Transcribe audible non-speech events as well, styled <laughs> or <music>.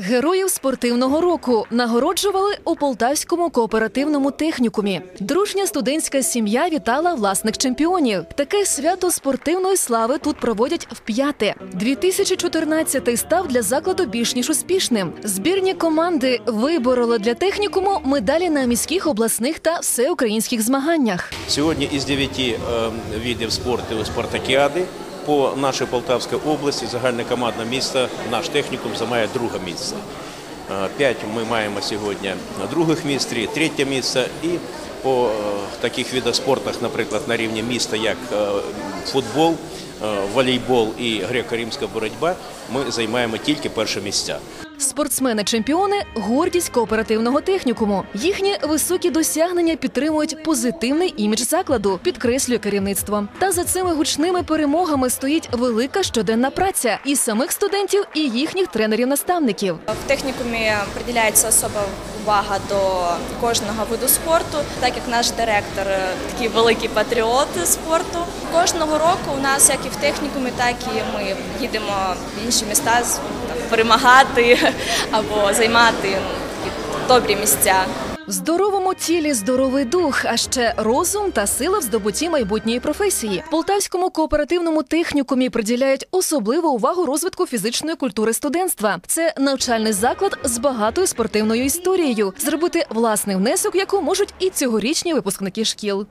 Героїв спортивного року нагороджували у Полтавському кооперативному технікумі. Дружня студентська сім'я вітала власних чемпіонів. Таке свято спортивної слави тут проводять вп'яте. 2014 став для закладу більш ніж успішним. Збірні команди вибороли для технікуму медалі на міських, обласних та всеукраїнських змаганнях. Сьогодні із дев'яти е, видів спорту спартакіади по нашій Полтавській області загальне командне міста, наш технікум займає друге місце. Е, П'ять ми маємо сьогодні других місць, три третє місце. І по е, таких видах спорту, наприклад, на рівні міста, як е, футбол, волейбол і греко-римська боротьба, ми займаємо тільки перше місця. Спортсмени-чемпіони гордість кооперативного технікуму. Їхні високі досягнення підтримують позитивний імідж закладу, підкреслює керівництво. Та за цими гучними перемогами стоїть велика щоденна праця і самих студентів, і їхніх тренерів-наставників. В технікумі приділяється особа увага до кожного виду спорту, так як наш директор е, такий великий патріот спорту. Кожного року у нас, як і в технікумі, так і ми їдемо в інші міста там, перемагати <laughs> або займати ну, добрі місця. В здоровому тілі здоровий дух, а ще розум та сила в здобутті майбутньої професії. В Полтавському кооперативному технікумі приділяють особливу увагу розвитку фізичної культури студентства. Це навчальний заклад з багатою спортивною історією. Зробити власний внесок, яку можуть і цьогорічні випускники шкіл.